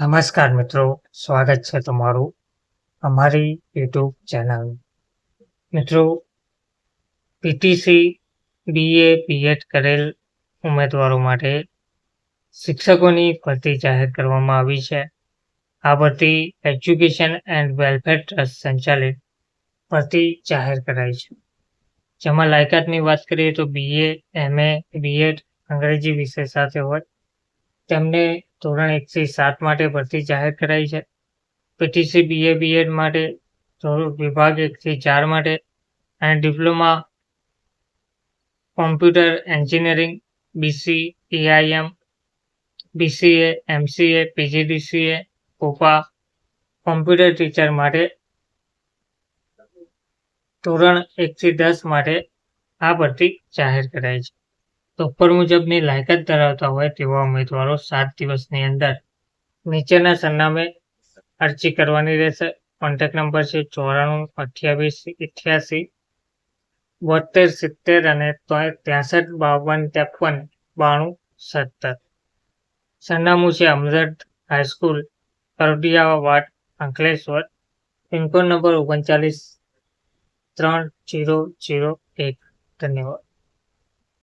નમસ્કાર મિત્રો, સ્વાગત છે તમારું અમારી યુટ્યુબ ચેનલ. મિત્રો પીટીસી બીએ બીએડ કરેલ ઉમેદવારો માટે શિક્ષકોની ભરતી જાહેર કરવામાં આવી છે. આ ભરતી એજ્યુકેશન એન્ડ વેલફેર ટ્રસ્ટ સંચાલિત ભરતી જાહેર કરાઈ છે. જેમાં લાયકાતની વાત કરીએ તો બીએ એમએ બીએડ અંગ્રેજી વિષય સાથે હોય. તેમને ધોરણ એકથી સાત માટે ભરતી જાહેર કરાઈ છે. પીટીસી બીએ બીએડ માટે, ધોરણ વિભાગ એકથી ચાર માટે, અને diploma computer engineering BC AIM BCA MCA PGDCA COPA computer teacher માટે, ધોરણ એકથી દસ માટે આ ભરતી જાહેર કરાઈ છે. તો ઉપર મુજબની લાયકાત ધરાવતા હોય તેવા ઉમેદવારો સાત દિવસની અંદર નીચેના સરનામે અરજી કરવાની રહેશે. કોન્ટેક્ટ નંબર છે ચોરાણું અઠ્યાવીસ અઠ્યાસી બોતેર સિત્તેર અને ત્રેસઠ બાવન ત્રેપન બાણું સત્તર. સરનામું છે Hamdard high school Karodiya ward, Ankleshwar. Pin code number ઓગણચાલીસ ત્રણ જીરો જીરો એક. ધન્યવાદ.